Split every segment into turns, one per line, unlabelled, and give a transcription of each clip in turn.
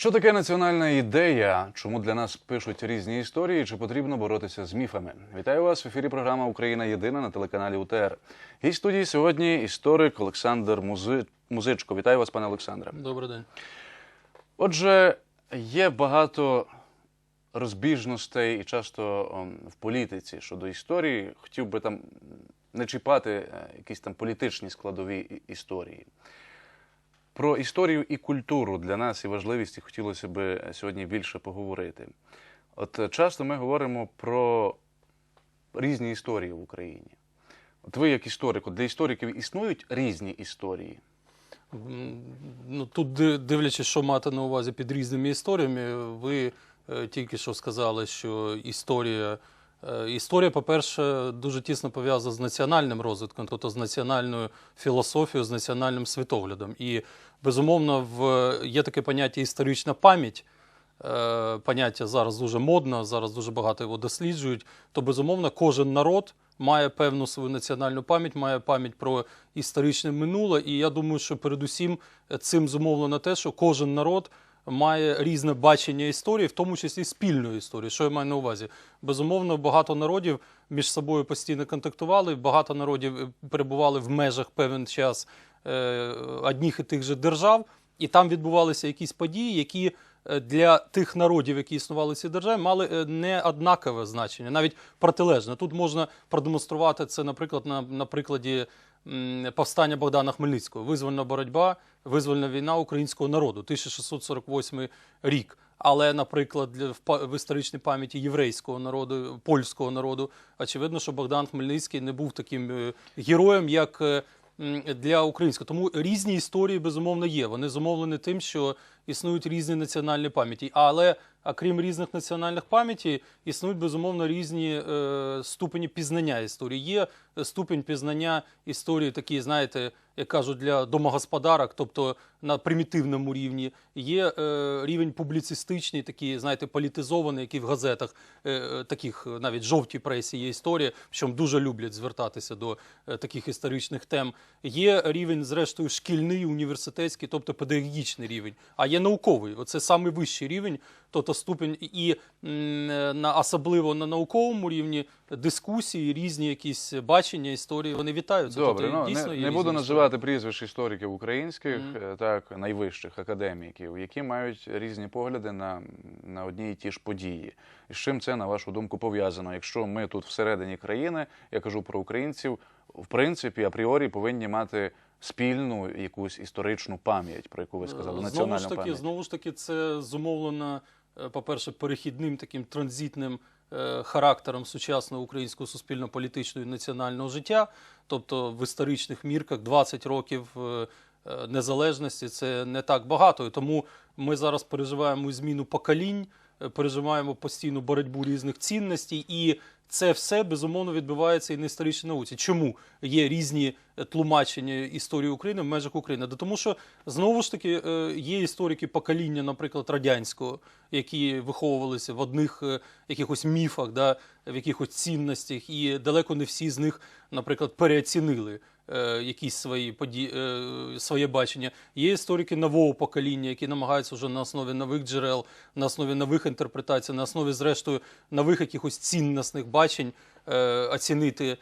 Що таке національна ідея? Чому для нас пишуть різні історії? Чи потрібно боротися з міфами? Вітаю вас в ефірі. Програма Україна Єдина на телеканалі УТР. Гість студії сьогодні історик Олександр Музи... Музичко. Вітаю вас, пане Олександре.
Добрий день.
Отже, є багато розбіжностей і часто в політиці щодо історії. Хотів би там не чіпати е, якісь там політичні складові історії. Про історію і культуру для нас і важливість хотілося б сьогодні більше поговорити. От е, часто ми говоримо про різні історії в Україні. От ви, як історик, для істориків існують різні історії.
Ну, тут, дивлячись, що мати на увазі під різними історіями, ви е, тільки що сказали, що історія. Е, Історія, по-перше, дуже тісно пов'язана з національним розвитком, тобто з національною філософією, з національним світоглядом. І, безумовно, в, є таке поняття історична пам'ять. Е, Поняття зараз дуже модно, зараз дуже багато його досліджують. То, безумовно, кожен народ має певну свою національну пам'ять, має пам'ять про історичне минуле. І я думаю, що передусім цим зумовлено те, що кожен народ має різне бачення історії, в тому числі спільної історії. Що я маю на увазі? Безумовно, багато народів між собою постійно контактували, багато народів е, перебували в межах певний час е, одних і тих же держав, і там відбувалися якісь події, які е, для тих народів, які існували в цій державі, мали не однакове значення, навіть протилежне. Тут можна продемонструвати це, наприклад, на, на прикладі повстання Богдана Хмельницького, визвольна боротьба, визвольна війна українського народу, 1648 рік. Але, наприклад, в історичній пам'яті єврейського народу, польського народу, очевидно, що Богдан Хмельницький не був таким е, героєм, як е, для українського. Тому різні історії, безумовно, є. Вони зумовлені тим, що існують різні національні пам'яті. Але окрім різних національних пам'яті, існують безумовно різні е, ступені пізнання історії. Є е, ступінь пізнання історії, такі, знаєте, як кажуть, для домогосподарок, тобто на примітивному рівні. Є е, рівень публіцистичний, такий, знаєте, політизований, який в газетах, е, е, таких е, навіть жовтій пресі є історія, причому дуже люблять звертатися до е, таких історичних тем. Є рівень, зрештою, шкільний, університетський, тобто педагогічний рівень, а є науковий. Оце саме вищий рівень, тобто ступінь і е, на особливо на науковому рівні дискусії, різні якісь бачення історії. Вони вітаються.
Добре,
тобто,
ну,
дійсно
не, не буду називати прізвищ істориків українських, е, так, найвищих академіків, які мають різні погляди на, на одні і ті ж події. І з чим це, на вашу думку, пов'язано? Якщо ми тут всередині країни, я кажу про українців, в принципі, апріорі повинні мати спільну якусь історичну пам'ять, про яку ви сказали,
Знову
національну
ж таки,
пам'ять.
знову ж таки, це зумовлено, е, по-перше, перехідним таким транзитним е, характером сучасного українського суспільно-політичного і національного життя. Тобто в історичних мірках 20 років е, е, незалежності це не так багато. І тому ми зараз переживаємо зміну поколінь, е, переживаємо постійну боротьбу різних цінностей, і це все безумовно відбувається і на історичній науці. Чому є різні е, тлумачення історії України в межах України? Тому що знову ж таки е, є історики покоління, наприклад, радянського, які виховувалися в одних е, якихось міфах, да, в якихось цінностях, і далеко не всі з них, наприклад, переоцінили е, якісь свої поді... е, своє бачення. Є історики нового покоління, які намагаються вже на основі нових джерел, на основі нових інтерпретацій, на основі, зрештою, нових якихось цінностних бачень оцінити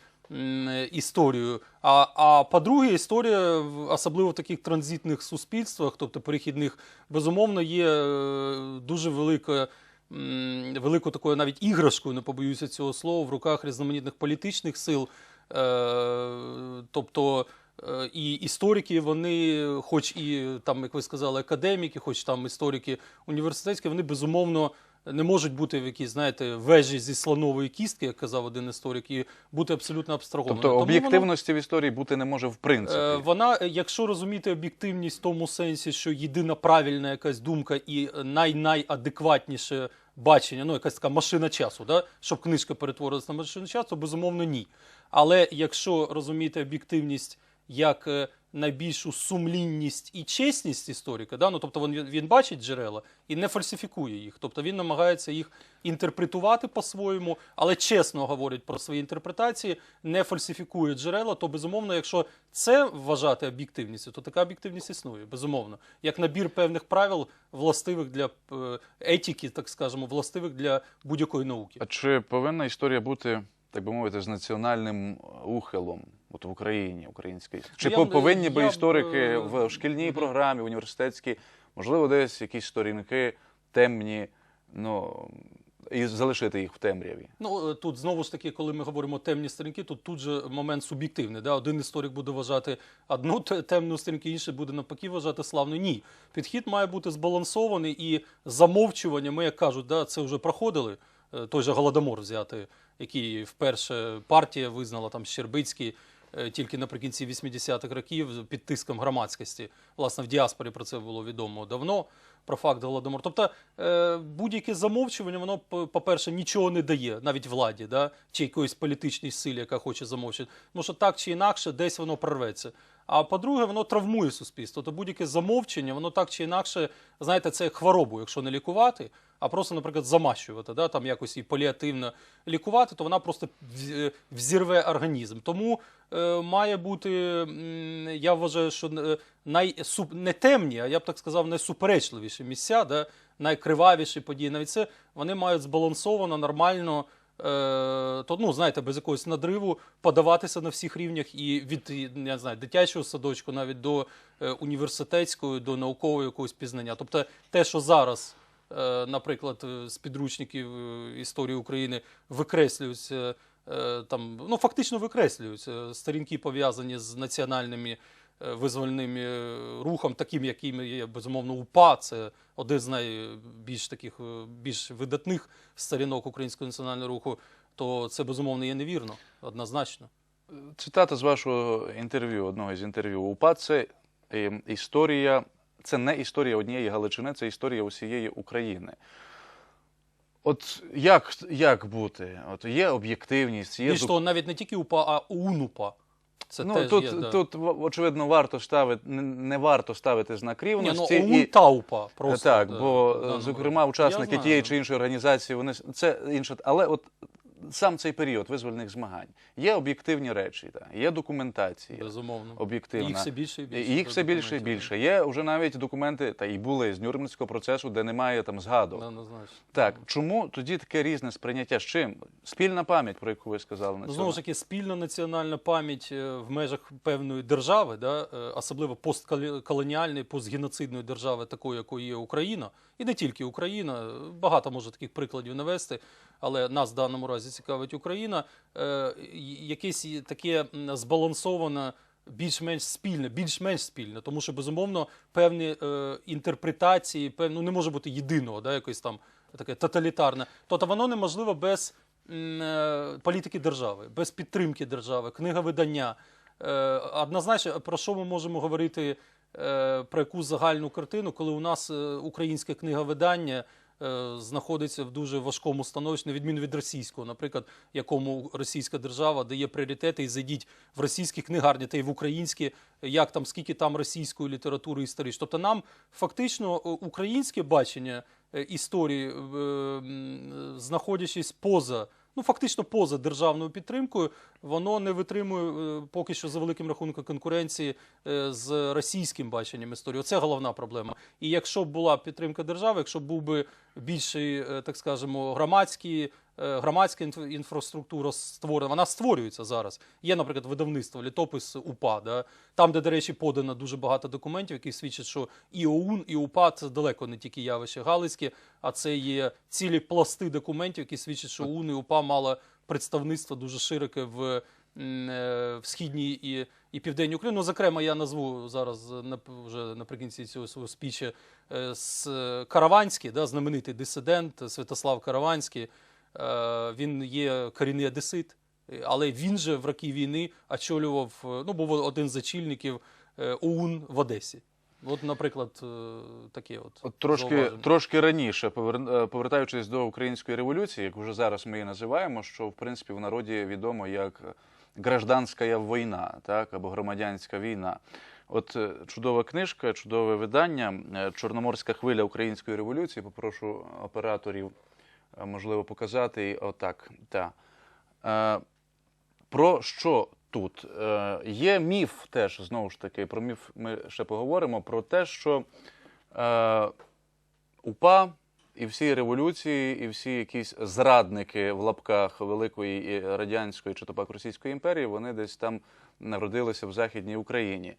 історію. А, а по-друге, історія, особливо в таких транзитних суспільствах, тобто перехідних, безумовно, є е, дуже велика. м, Великою такою навіть іграшкою, не побоюся цього слова, в руках різноманітних політичних сил. Е, тобто е, і історики, вони, хоч і там, як ви сказали, академіки, хоч там історики університетські, вони безумовно не можуть бути в якійсь, знаєте, вежі зі слонової кістки, як казав один історик, і бути абсолютно абстрагованими.
Тобто об'єктивності в історії бути не може в принципі.
Е, Вона, е, якщо розуміти об'єктивність в тому сенсі, що єдина правильна якась думка і най-найадекватніше бачення, ну якась така машина часу, да? щоб книжка перетворилася на машину часу, безумовно, ні. Але якщо розуміти об'єктивність як е, найбільшу сумлінність і чесність історика. Да? Ну, тобто він, він бачить джерела і не фальсифікує їх. Тобто він намагається їх інтерпретувати по-своєму, але чесно говорить про свої інтерпретації, не фальсифікує джерела. То безумовно, якщо це вважати об'єктивністю, то така об'єктивність існує, безумовно, як набір певних правил, властивих для е, етики, так скажемо, властивих для будь-якої науки.
А чи повинна історія бути, так би мовити, з національним ухилом от в Україні, українській? Чи
Я
повинні би
я б,
історики
е,
в шкільній програмі, університетській, можливо, десь якісь сторінки темні, ну і залишити їх в темряві?
Ну е, тут знову ж таки, коли ми говоримо темні сторінки, тут тут же момент суб'єктивний. Да? Один історик буде вважати одну темну сторінку, інший буде навпаки вважати славну. Ні, підхід має бути збалансований і замовчування. Ми як кажуть, да, це вже проходили. Е, Той же голодомор взяти, який вперше партія визнала там Щербицький. е, Тільки наприкінці 80-х років під тиском громадськості. Власне, в діаспорі про це було відомо давно про факт голодомору. Тобто е, будь-яке замовчування, воно, по- по-перше, нічого не дає, навіть владі, да? чи якоїсь політичній силі, яка хоче замовчити. Тому що так чи інакше, десь воно прорветься. А по-друге, воно травмує суспільство. То будь-яке замовчення, воно так чи інакше, знаєте, це хворобу, якщо не лікувати, а просто, наприклад, замащувати, да? там якось і паліативно лікувати, то вона просто взірве організм. Тому е, має бути, я вважаю, що е, найсуп... не темні, а я б так сказав, найсуперечливіші місця, да? найкривавіші події. Навіть це вони мають збалансовано, нормально. Е, то, ну, знаєте, без якогось надриву подаватися на всіх рівнях і від я знаю, дитячого садочку навіть до е, університетської, до наукового якогось пізнання. Тобто те, що зараз, е, наприклад, з підручників історії України викреслюються, там, ну, фактично викреслюються сторінки, пов'язані з національними е, визвольними е, рухом, таким, яким є, безумовно, УПА, це один з найбільш таких е, більш видатних сторінок українського національного руху, то це безумовно є невірно, однозначно.
Цитата з вашого інтерв'ю, одного з інтерв'ю. УПА це історія, це не історія однієї Галичини, це історія усієї України. От як, як бути? От є об'єктивність, є
І що навіть не тільки УПА, а УНУПА. Це
ну,
теж
тут,
є, да.
тут, очевидно, варто ставити, не- варто ставити знак
Ні, ну,
рівності.
ОУН та просто.
так,
да,
бо, зокрема, учасники тієї чи іншої організації, вони це інше. Але от сам цей період визвольних змагань є об'єктивні речі, так, є документація.
Безумовно.
об'єктивна.
Їх все більше і більше.
Їх все більше і більше. Є вже навіть документи, та і були з Нюрнберзького процесу, де немає там згадок.
Да, однозначно.
Так, чому тоді таке різне сприйняття? З чим? Спільна пам'ять, про яку ви сказали на
Ну,
цьому.
знову ж таки, спільна національна пам'ять е, в межах певної держави, да, е, особливо постколоніальної, постгеноцидної держави, такої, якою є Україна, і не тільки Україна, багато може таких прикладів навести, але нас в даному разі цікавить Україна. Е, Якесь таке збалансоване. Більш-менш спільне, більш-менш спільне, тому що безумовно певні е, інтерпретації, певно, ну, не може бути єдиного, да, якось там таке тоталітарне. Тобто воно неможливо без е, політики держави, без підтримки держави, книговидання. Е, Однозначно, про що ми можемо говорити про якусь загальну картину, коли у нас українське книговидання знаходиться в дуже важкому становищі, на відміну від російського, наприклад, якому російська держава дає пріоритети і зайдіть в російські книгарні та й в українські, як там, скільки там російської літератури історичної. Тобто нам фактично е, українське бачення е, історії, е, знаходячись поза. Ну, фактично поза державною підтримкою, воно не витримує е, поки що за великим рахунком конкуренції е, з російським баченням історії. Оце головна проблема. І якщо б була підтримка держави, якщо б був би більший, е, так скажемо, громадський. Е, Громадська інф- інфраструктура створена, вона створюється зараз. Є, наприклад, видавництво, літопис УПА, да? там, де, до речі, подано дуже багато документів, які свідчать, що і ОУН, і УПА це далеко не тільки явище Галицьке, а це є цілі пласти документів, які свідчать, що ОУН і УПА мала представництво дуже широке в, е, в східній і, і південній Україні. Ну, зокрема, я назву зараз вже наприкінці цього свого спіча е, з е, Караванський, да, знаменитий дисидент Святослав Караванський. Е, Він є корінний одесит, але він же в роки війни очолював, е, ну, був один з очільників е, ОУН в Одесі. От, наприклад, таке от.
От трошки,
зауваження.
трошки раніше, повер- повертаючись до української революції, як вже зараз ми її називаємо, що в принципі в народі відомо як гражданська війна, так або громадянська війна. От чудова книжка, чудове видання Чорноморська хвиля української революції. Попрошу операторів, можливо, показати. Отак. Та. Е, Про що тут? Е, Є міф теж, знову ж таки, про міф ми ще поговоримо, про те, що е, УПА і всі революції, і всі якісь зрадники в лапках Великої і радянської чи то пак Російської імперії, вони десь там народилися в Західній Україні.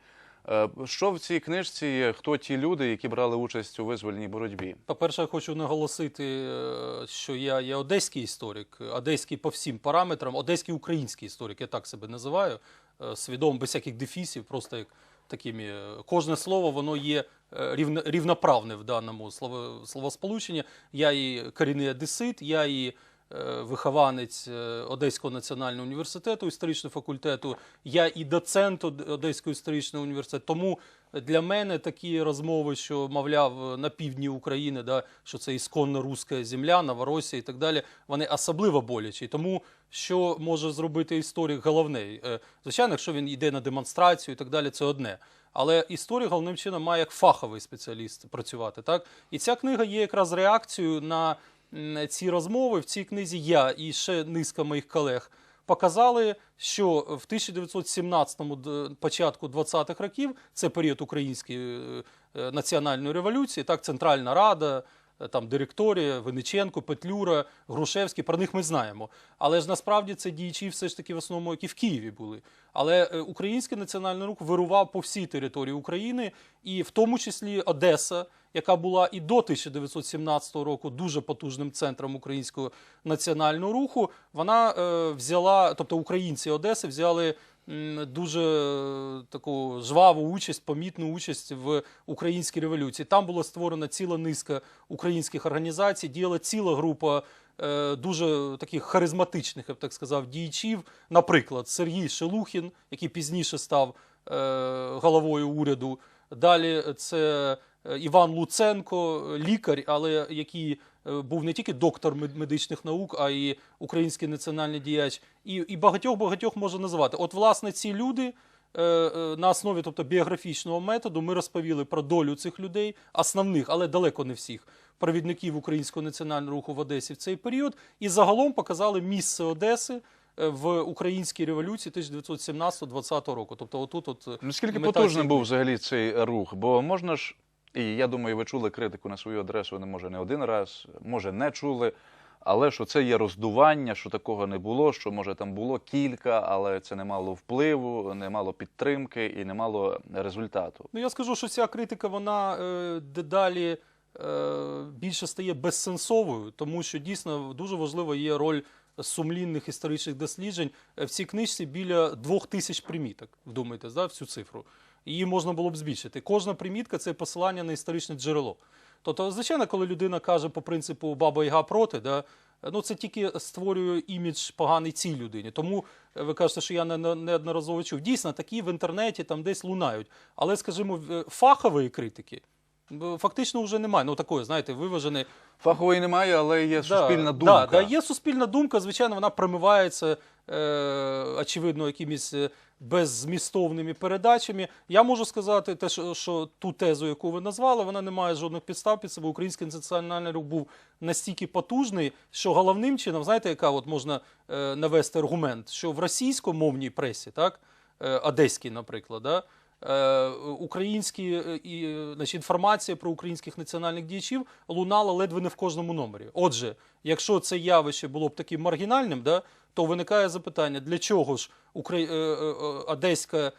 Е, Що в цій книжці є? Хто ті люди, які брали участь у визвольній боротьбі?
По-перше, я хочу наголосити, е, що я є одеський історик, одеський по всім параметрам, одеський український історик, я так себе називаю, е, свідомо, без всяких дефісів, просто як такими. Кожне слово воно є рівноправне в даному слово, словосполученні. Я і корінний одесит, я і вихованець е, Одеського національного університету, історичного факультету, я і доцент Од- Одеського історичного університету. Тому для мене такі розмови, що, мовляв, на півдні України, да, що це ісконно руська земля, Новоросія і так далі, вони особливо болячі. Тому що може зробити історик головне? Е, Звичайно, якщо він йде на демонстрацію і так далі, це одне. Але історик головним чином має як фаховий спеціаліст працювати. Так? І ця книга є якраз реакцією на ці розмови. В цій книзі я і ще низка моїх колег показали, що в 1917-му, д- початку 20-х років, це період української е, е, національної революції, так, Центральна Рада, е, там Директорія, Винниченко, Петлюра, Грушевський, про них ми знаємо. Але ж насправді це діячі все ж таки в основному, які в Києві були. Але український національний рух вирував по всій території України, і в тому числі Одеса, яка була і до 1917 року дуже потужним центром українського національного руху, вона е, взяла, тобто українці Одеси взяли дуже е, таку жваву участь, помітну участь в українській революції. Там була створена ціла низка українських організацій, діяла ціла група е, дуже таких харизматичних, я б так сказав, діячів. Наприклад, Сергій Шелухін, який пізніше став е, головою уряду. Далі це Іван Луценко, лікар, але який е, був не тільки доктор медичних наук, а й український національний діяч, і, і багатьох багатьох можна назвати. От, власне, ці люди. е, е, На основі тобто біографічного методу ми розповіли про долю цих людей, основних, але далеко не всіх провідників українського національного руху в Одесі в цей період, і загалом показали місце Одеси е, в українській революції 1917-20 року. Тобто, отут, от е,
Наскільки
мета
потужним був взагалі цей рух? Бо можна ж, і я думаю, ви чули критику на свою адресу, не може не один раз, може не чули. Але що це є роздування, що такого не було, що може там було кілька, але це не мало впливу, не мало підтримки і не мало результату.
Ну я скажу, що ця критика вона е, дедалі е, більше стає безсенсовою, тому що дійсно дуже важлива є роль сумлінних історичних досліджень. Е, В цій книжці біля двох тисяч приміток. Вдумайтесь, да, в цю цифру. Її можна було б збільшити. Кожна примітка це посилання на історичне джерело. Тобто, звичайно, коли людина каже по принципу баба Яга проти, да, ну це тільки створює імідж поганий цій людині. Тому е, ви кажете, що я не- не- неодноразово чув. Дійсно, такі в інтернеті там десь лунають. Але, скажімо, е, фахової критики фактично вже немає. Ну такої, знаєте, виваженої.
Фахової немає, але є суспільна думка.
Да, да, є суспільна думка, звичайно, вона промивається, е, очевидно, якимись е, беззмістовними передачами. Я можу сказати, те, що, що ту тезу, яку ви назвали, вона не має жодних підстав під себе. Український національний рух був настільки потужний, що головним чином, знаєте, яка от можна е, навести аргумент, що в російськомовній пресі, так, е, одеській, наприклад, да, е, українські е, і, е, значить, інформація про українських національних діячів лунала ледве не в кожному номері. Отже, якщо це явище було б таким маргінальним, да, то виникає запитання, для чого ж е, е, е, одеська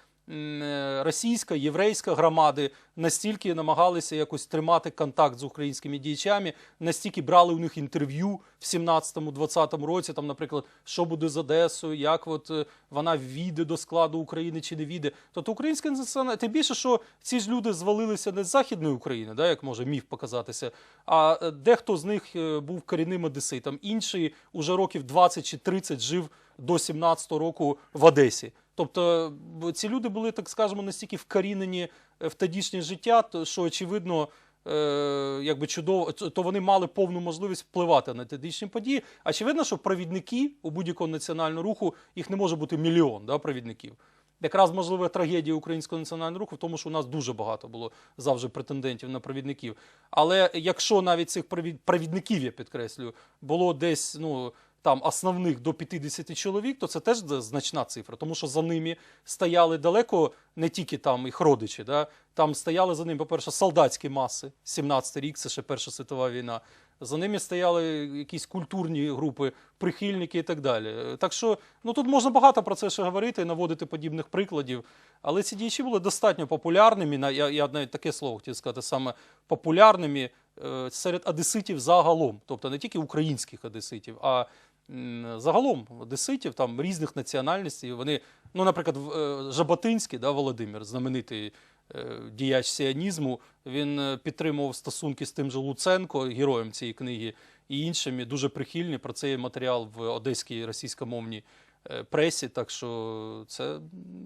російська, єврейська громади настільки намагалися якось тримати контакт з українськими діячами, настільки брали у них інтерв'ю в 17-20 році, там, наприклад, що буде з Одесою, як от е, вона війде до складу України чи не війде. Тобто українська національна, тим більше, що ці ж люди звалилися не з Західної України, да, як може міф показатися, а е, дехто з них е, був корінним одеситом, інший уже років 20 чи 30 жив до 17-го року в Одесі. Тобто ці люди були, так скажемо, настільки вкорінені е, в тодішнє життя, що очевидно. Е, якби чудово, то вони мали повну можливість впливати на тодішні події. Очевидно, що провідники у будь-якого національного руху їх не може бути мільйон да, провідників. якраз можливо трагедія українського національного руху в тому, що у нас дуже багато було завжди претендентів на провідників. Але якщо навіть цих провід- провідників, я підкреслюю, було десь ну. Там основних до 50 чоловік, то це теж значна цифра, тому що за ними стояли далеко не тільки там їх родичі, да? там стояли за ними, по-перше, солдатські маси, 17-й рік, це ще Перша світова війна. За ними стояли якісь культурні групи, прихильники і так далі. Так що ну тут можна багато про це ще говорити і наводити подібних прикладів. Але ці діячі були достатньо популярними. Я, я навіть таке слово хотів сказати, саме популярними е, серед одеситів загалом, тобто не тільки українських одеситів, а загалом одеситів там різних національностей. Вони, ну, наприклад, е, Жаботинський, да, Володимир, знаменитий е, діяч сіонізму, він е, підтримував стосунки з тим же Луценко, героєм цієї книги, і іншими дуже прихильні. Про це є матеріал в одеській російськомовній пресі. Так що це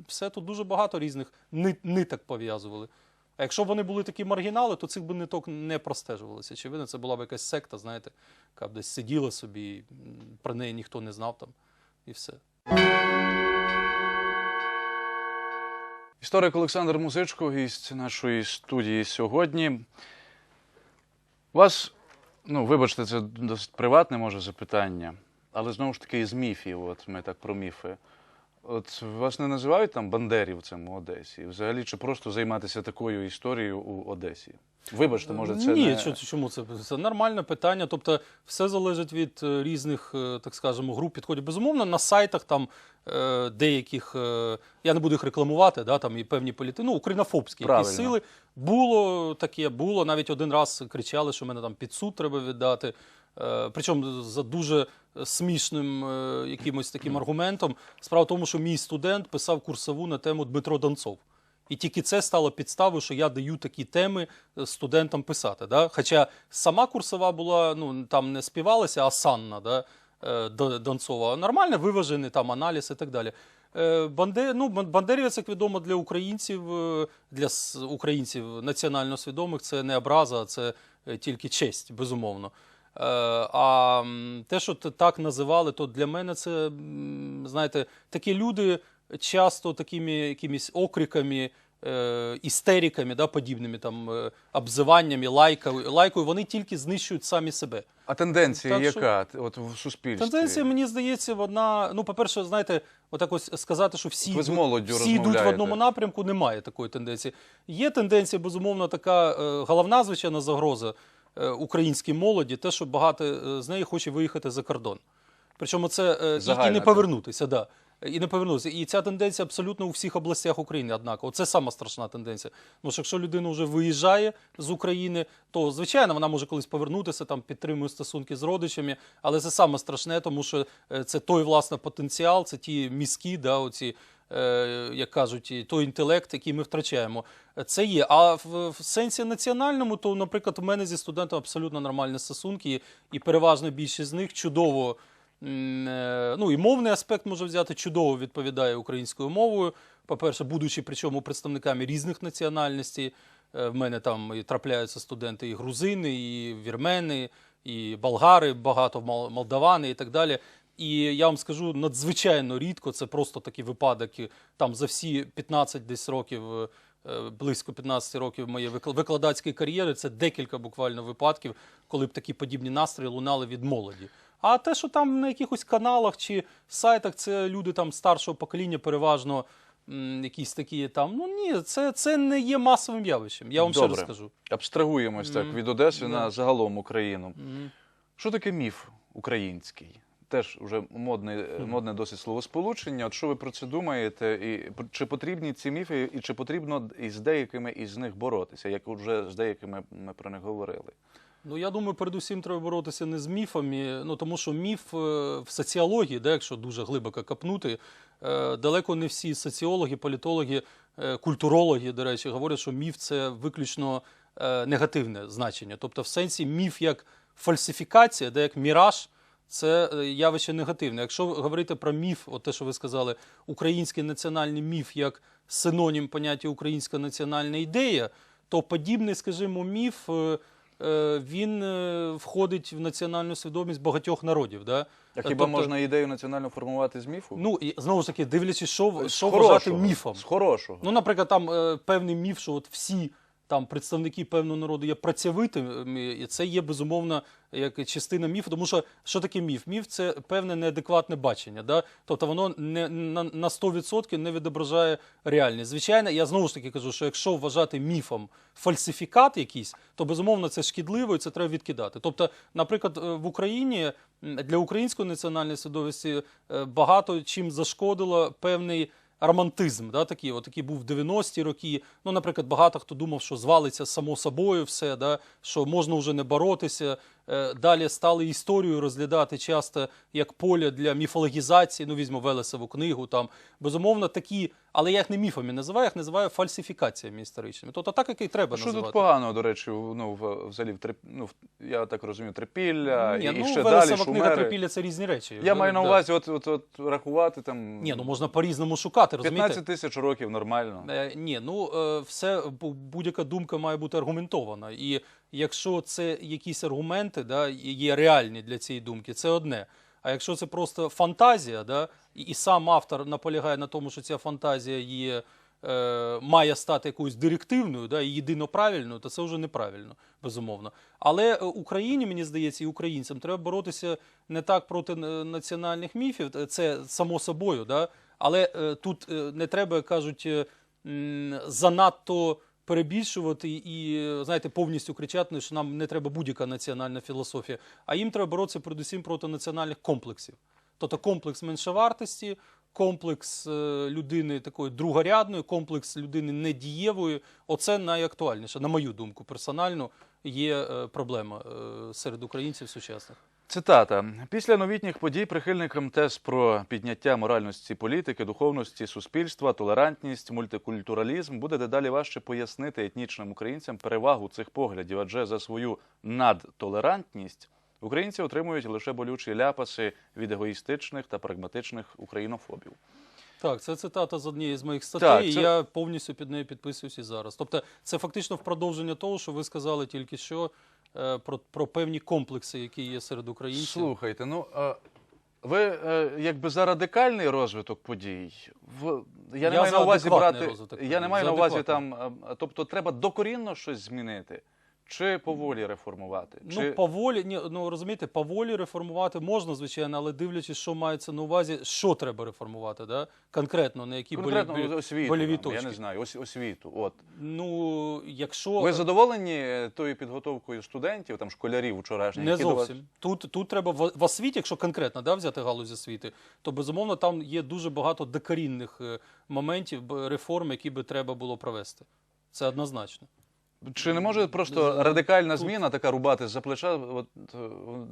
все тут дуже багато різних ни- ниток пов'язували. А якщо б вони були такі маргінали, то цих би ниток не простежувалося. Очевидно, це була б якась секта, знаєте, яка б десь сиділа собі, про неї ніхто не знав там, і все.
Історик Олександр Музичко, гість нашої студії сьогодні. Вас, ну, вибачте, це досить приватне може запитання, але знову ж таки із міфів. От ми так про міфи. От вас не називають там бандерівцем у Одесі? І Взагалі, чи просто займатися такою історією у Одесі? Вибачте, може, це
Ні,
не...
чо- чому це? Це нормальне питання. Тобто, все залежить від е, різних, е, так скажемо, груп підходів. Безумовно, на сайтах там е, деяких, я не буду їх рекламувати, да, там і певні політи, ну, українофобські якісь сили. Було таке, було. Навіть один раз кричали, що мене там під суд треба віддати. Е, Причому за дуже смішним е, якимось таким аргументом. Справа в тому, що мій студент писав курсову на тему Дмитро Донцов. І тільки це стало підставою, що я даю такі теми е, студентам писати. Да? Хоча сама курсова була, ну там не співалася, а санна да? Донцова. Нормально виважений там аналіз і так далі. Банде, ну, Бандерівець, як відомо, для українців, для українців національно свідомих, це не образа, це тільки честь, безумовно. Е, А те, що так називали, то для мене це, знаєте, такі люди часто такими якимись окриками, е, істериками, да, подібними там е, обзиваннями, лайкою, лайкою, вони тільки знищують самі себе.
А тенденція
Так що-
от в суспільстві?
Тенденція, мені здається, вона. Ну, по-перше, знаєте, отак ось сказати, що всі, всі йдуть в одному напрямку, немає такої тенденції. Є тенденція, безумовно, така головна звичайна загроза українській молоді, те, що багато е, з неї хоче виїхати за кордон. Причому це е, і, і не повернутися, да. І не повернутися. І ця тенденція абсолютно у всіх областях України однаково. Це сама страшна тенденція. Тому що якщо людина вже виїжджає з України, то звичайно вона може колись повернутися, там підтримує стосунки з родичами, але це саме страшне, тому що е, це той власне потенціал, це ті мізки, да, оці, е, як кажуть, той інтелект, який ми втрачаємо. Е, Це є. А в, в сенсі національному, то, наприклад, у мене зі студентом абсолютно нормальні стосунки, і переважна більшість з них чудово. е, Ну і мовний аспект може взяти чудово відповідає українською мовою. По-перше, будучи причому представниками різних національностей. Е, В мене там і трапляються студенти і грузини, і вірмени, і болгари, багато молдавани і так далі. І я вам скажу надзвичайно рідко, це просто такий випадок. і Там за всі 15 десь років, е, близько 15 років моєї викла- викладацької кар'єри, це декілька буквально випадків, коли б такі подібні настрої лунали від молоді. А те, що там на якихось каналах чи сайтах, це люди там старшого покоління, переважно м, якісь такі там. Ну ні, це, це не є масовим явищем. Я вам ще
Добре.
раз скажу.
Абстрагуємось так від Одеси
Да.
на загалом Україну.
Мгм.
Що таке міф український? Теж вже модне, модне досить словосполучення. От що ви про це думаєте? І чи потрібні ці міфи, і чи потрібно із деякими із них боротися? Як вже з деякими ми про них говорили?
Ну, я думаю, передусім треба боротися не з міфами, ну тому що міф е, в соціології, де, якщо дуже глибоко копнути, е, далеко не всі соціологи, політологи, е, культурологи, до речі, говорять, що міф це виключно негативне значення. Тобто, в сенсі міф як фальсифікація, де як міраж. Це е, явище негативне. Якщо говорити про міф, от те, що ви сказали, український національний міф як синонім поняття українська національна ідея, то подібний, скажімо, міф е, е, він входить в національну свідомість багатьох народів. Да?
А хіба
тобто,
можна ідею національну формувати з міфу?
Ну, і знову ж таки, дивлячись, що, що вважати міфом.
З хорошого.
Ну, наприклад, там певний міф, що от всі там представники певного народу є працьовитими, і це є безумовно як частина міфу. Тому що що таке міф? Міф це певне неадекватне бачення. Да? Тобто воно не на, на 100% не відображає реальність. Звичайно, я знову ж таки кажу, що якщо вважати міфом фальсифікат якийсь, то безумовно це шкідливо і це треба відкидати. Тобто, наприклад, е, в Україні для української національної свідомості е, багато чим зашкодило певний романтизм, да, такий, от, такий був в 90-ті роки. Ну, наприклад, багато хто думав, що звалиться само собою все, да, що можна вже не боротися. Е, Далі стали історію розглядати часто як поле для міфологізації. Ну, візьмо Велесову книгу. Там безумовно такі, але я їх не міфами називаю, їх називаю фальсифікаціями історичними. Тобто так, як і треба
Що
називати.
тут поганого, до речі, ну, взагалі, в треп... ну, я так розумію, трипілля
Ні,
і,
ну,
ще
Велесова
далі
книга
шумери.
трипілля це різні речі.
Я маю на увазі от, от, от рахувати там
Ні, ну можна по-різному шукати, розумієте?
15 тисяч років нормально.
Е, ні, ну е, все будь-яка думка має бути аргументована. І якщо це якісь аргументи, да, є реальні для цієї думки, це одне. А якщо це просто фантазія, да, і, і сам автор наполягає на тому, що ця фантазія є, е, має стати якоюсь директивною да, і єдино правильною, то це вже неправильно, безумовно. Але е, Україні, мені здається, і українцям треба боротися не так проти е, національних міфів, це само собою, да, але тут не треба, кажуть, занадто перебільшувати і, знаєте, повністю кричати, що нам не треба будь-яка національна філософія, а їм треба боротися передусім проти національних комплексів. Тобто комплекс меншовартості, комплекс е, людини такої другорядної, комплекс людини недієвої. Оце найактуальніше, на мою думку, персонально є е, проблема е, серед українців сучасних.
Цитата: після новітніх подій прихильникам тез про підняття моральності політики, духовності суспільства, толерантність, мультикультуралізм буде дедалі важче пояснити етнічним українцям перевагу цих поглядів, адже за свою надтолерантність українці отримують лише болючі ляпаси від егоїстичних та прагматичних українофобів.
Так, це цитата з однієї з моїх статей,
Так,
і
це-
я повністю під нею підписуюсь і зараз. Тобто, це фактично в продовження того, що ви сказали тільки що е, про, про певні комплекси, які є серед українців.
Слухайте, ну е, ви е, якби за радикальний розвиток подій. В я не
Я
маю на увазі брати.
розвиток
Я не маю на увазі там. е, Тобто, треба докорінно щось змінити, чи поволі реформувати?
Ну, поволі, ні, ну розумієте, поволі реформувати можна, звичайно, але дивлячись, що мається на увазі, що треба реформувати, да? конкретно, на які
Конкретно
болі,
освіту,
боліві
там, я
точки.
не знаю, ос, освіту. От.
Ну, якщо
Ви задоволені е, тою підготовкою студентів, там школярів вчорашніх?
Не
до вас-
Тут, тут треба в, в освіті, якщо конкретно да, взяти галузь освіти, то безумовно там є дуже багато докорінних е, моментів, реформ, які би треба було провести. Це однозначно.
Чи не може просто радикальна зміна така рубати з-за плеча? От, е,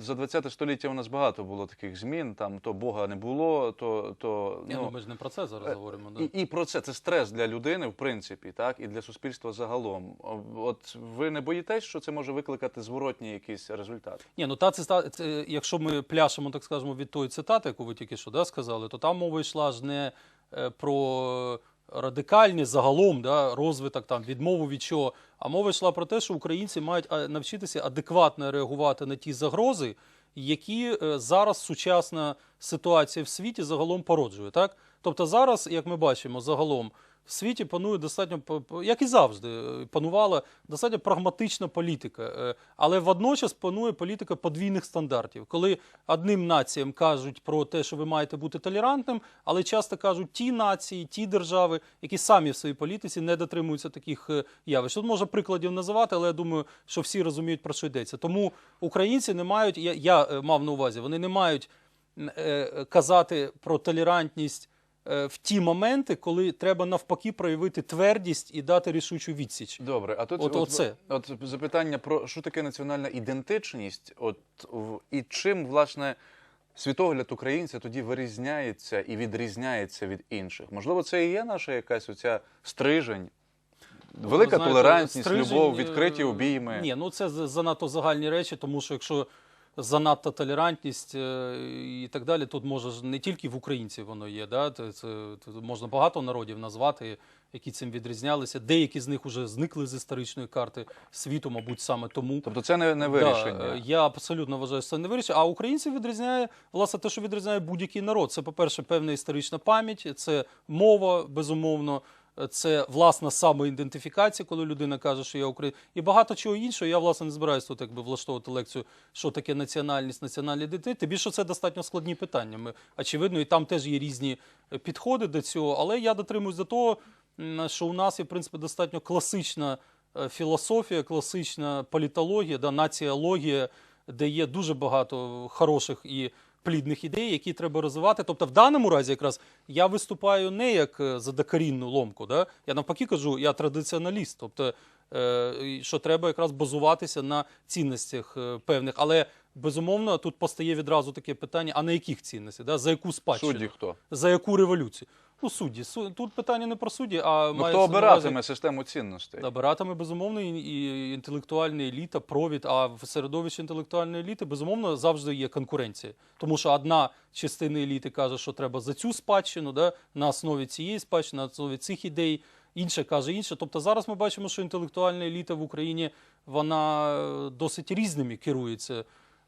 за 20 століття у нас багато було таких змін, там то Бога не було, то. то
Ні,
ну,
ну, ми ж не про це зараз
е,
говоримо. Да.
І, і про це це стрес для людини, в принципі, так, і для суспільства загалом. От ви не боїтесь, що це може викликати зворотній якийсь результат?
Ні, ну та цитата, це, якщо ми пляшемо, так скажемо, від тої цитати, яку ви тільки що да, сказали, то там мова йшла ж не е, про радикальний загалом да, розвиток, там, відмову від чого, а мова йшла про те, що українці мають навчитися адекватно реагувати на ті загрози, які е, зараз сучасна ситуація в світі загалом породжує. Так? Тобто зараз, як ми бачимо, загалом в світі панує достатньо, як і завжди, е, панувала достатньо прагматична політика. Е, Але водночас панує політика подвійних стандартів, коли одним націям кажуть про те, що ви маєте бути толерантним, але часто кажуть ті нації, ті держави, які самі в своїй політиці не дотримуються таких е, явищ. Тут можна прикладів називати, але я думаю, що всі розуміють про що йдеться. Тому українці не мають, я, я мав на увазі, вони не мають казати про толерантність в ті моменти, коли треба навпаки проявити твердість і дати рішучу відсіч.
Добре, а тут
От оце.
от запитання про що таке національна ідентичність, от і чим власне світогляд українця тоді вирізняється і відрізняється від інших. Можливо, це і є наша якась оця стрижень, велика
знаєте,
толерантність,
стрижень,
любов,
е,
відкриті обійми.
Ні, ну це занадто загальні речі, тому що якщо занадто толерантність е, і так далі, тут може не тільки в українців воно є, да? це, можна багато народів назвати, які цим відрізнялися. Деякі з них вже зникли з історичної карти світу, мабуть, саме тому.
Тобто це не, не вирішення.
е, я абсолютно вважаю, що це не вирішення. А українців відрізняє власне те, що відрізняє будь-який народ. Це, по-перше, певна історична пам'ять, це мова, безумовно. Це власна самоідентифікація, коли людина каже, що я українець. І багато чого іншого. Я власне не збираюся тут якби влаштовувати лекцію, що таке національність, національний ідентитет. Тим більше це достатньо складні питання. Ми очевидно, і там теж є різні е, підходи до цього. Але я дотримуюсь до того, що у нас є в принципі достатньо класична е, філософія, класична політологія, да, націологія, де є дуже багато хороших і плідних ідей, які треба розвивати. Тобто, в даному разі, якраз я виступаю не як е, за докорінну ломку. Да? Я навпаки кажу, я традиціоналіст. Тобто, е, що треба якраз базуватися на цінностях е, певних. Але безумовно тут постає відразу таке питання: а на яких цінностях? Да? За яку спадщину?
Судді хто?
За яку революцію? Ну, судді. Су- Тут питання не про судді, а
Ну, хто
на увазі-
обиратиме систему цінностей?
Обиратиме, безумовно, і, і інтелектуальна еліта, провід. А в середовищі інтелектуальної еліти, безумовно, завжди є конкуренція. Тому що одна частина еліти каже, що треба за цю спадщину, да, на основі цієї спадщини, на основі цих ідей. Інша каже інше. Тобто зараз ми бачимо, що інтелектуальна еліта в Україні вона е, досить різними керується.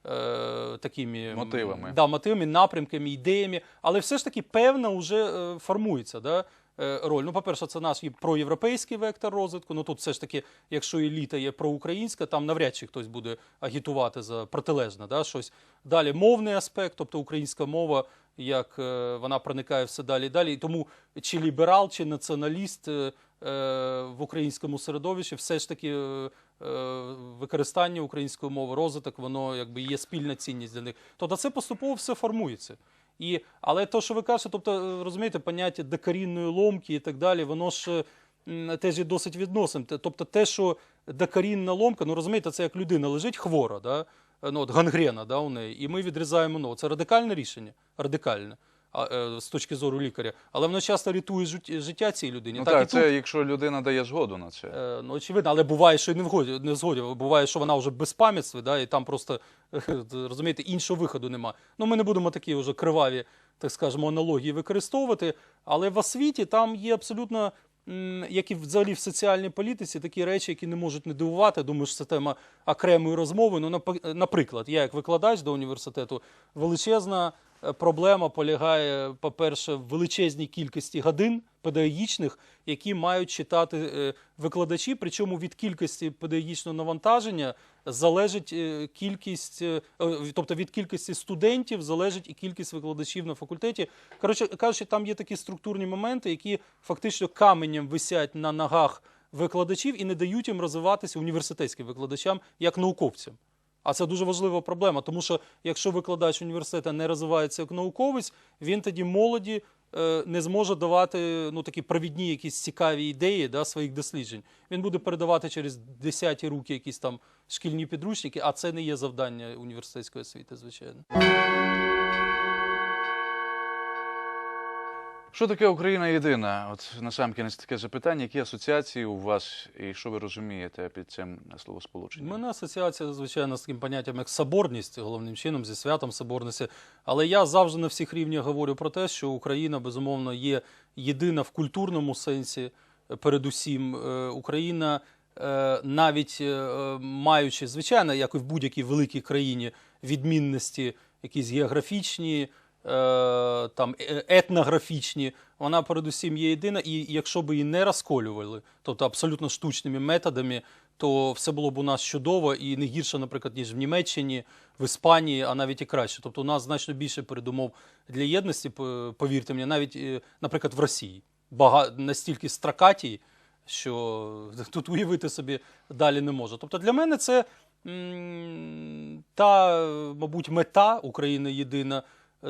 Е, такими
Мотивами.
Да, мотивами, напрямками, ідеями, але все ж таки певна вже е, формується да, е, роль. Ну, по-перше, це наш проєвропейський вектор розвитку. Ну тут все ж таки, якщо еліта є проукраїнська, там навряд чи хтось буде агітувати за протилежне да, щось. Далі мовний аспект, тобто українська мова, як е, вона проникає все далі і далі. І тому чи ліберал, чи націоналіст в українському середовищі, все ж таки. е, е, Використання української мови, розвиток, воно якби є спільна цінність для них. Тобто це поступово все формується. І, але то, що ви кажете, тобто, е, розумієте, поняття докорінної ломки і так далі, воно ж е, теж є досить відносим. Тобто те, що докорінна ломка, ну розумієте, це як людина лежить хвора, да? е, ну, от гангрена да, у неї, і ми відрізаємо ногу. Це радикальне рішення, радикальне. Е, з точки зору лікаря, але воно часто рятує жит- життя цій людині.
Ну
так,
так,
і
це
тут,
якщо людина дає згоду на це.
Е, Ну, очевидно, але буває, що і не згоді, не згоді. Буває, що вона вже без пам'ятства, да, і там просто розумієте, іншого виходу нема. Ну, ми не будемо такі вже криваві, так скажемо, аналогії використовувати. Але в освіті там є абсолютно, як і взагалі в соціальній політиці, такі речі, які не можуть не дивувати. Думаю, що це тема окремої розмови. Ну, наприклад, я як викладач до університету величезна проблема полягає, по-перше, в величезній кількості годин педагогічних, які мають читати е, викладачі. Причому від кількості педагогічного навантаження залежить е, кількість, е, е, тобто від кількості студентів залежить і кількість викладачів на факультеті. Коротше кажучи, там є такі структурні моменти, які фактично каменем висять на ногах викладачів і не дають їм розвиватися університетським викладачам як науковцям. А це дуже важлива проблема, тому що якщо викладач університету не розвивається як науковець, він тоді молоді е, не зможе давати ну, такі провідні якісь цікаві ідеї да, своїх досліджень. Він буде передавати через десяті руки якісь там шкільні підручники, а це не є завдання університетської освіти, звичайно.
Що таке Україна єдина? От насамкінець таке запитання, які асоціації у вас і що ви розумієте під цим
У
словосполученням?
мене асоціація, звичайно, з таким поняттям як соборність, головним чином, зі святом соборності. Але я завжди на всіх рівнях говорю про те, що Україна, безумовно, є єдина в культурному сенсі, е, передусім. Е, Україна, е, навіть маючи, звичайно, як і в будь-якій великій країні, відмінності, якісь географічні. Е, Там е- етнографічні, вона передусім є єдина, і якщо б її не розколювали, тобто абсолютно штучними методами, то все було б у нас чудово і не гірше, наприклад, ніж в Німеччині, в Іспанії, а навіть і краще. Тобто у нас значно більше передумов для єдності, повірте мені, навіть, е, наприклад, в Росії. Бага... Настільки стракатії, що тут уявити собі далі не можу. Тобто для мене це та, мабуть, мета України єдина,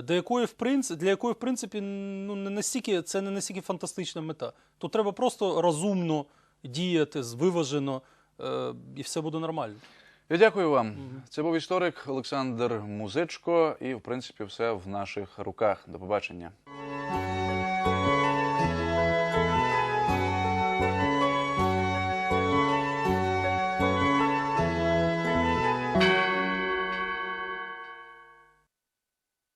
до якої, в принципі, для якої, в принципі, ну, не настільки, це не настільки фантастична мета. Тут треба просто розумно діяти, звиважено, е, і все буде нормально.
Я дякую вам. Це був історик Олександр Музичко, і в принципі все в наших руках. До побачення.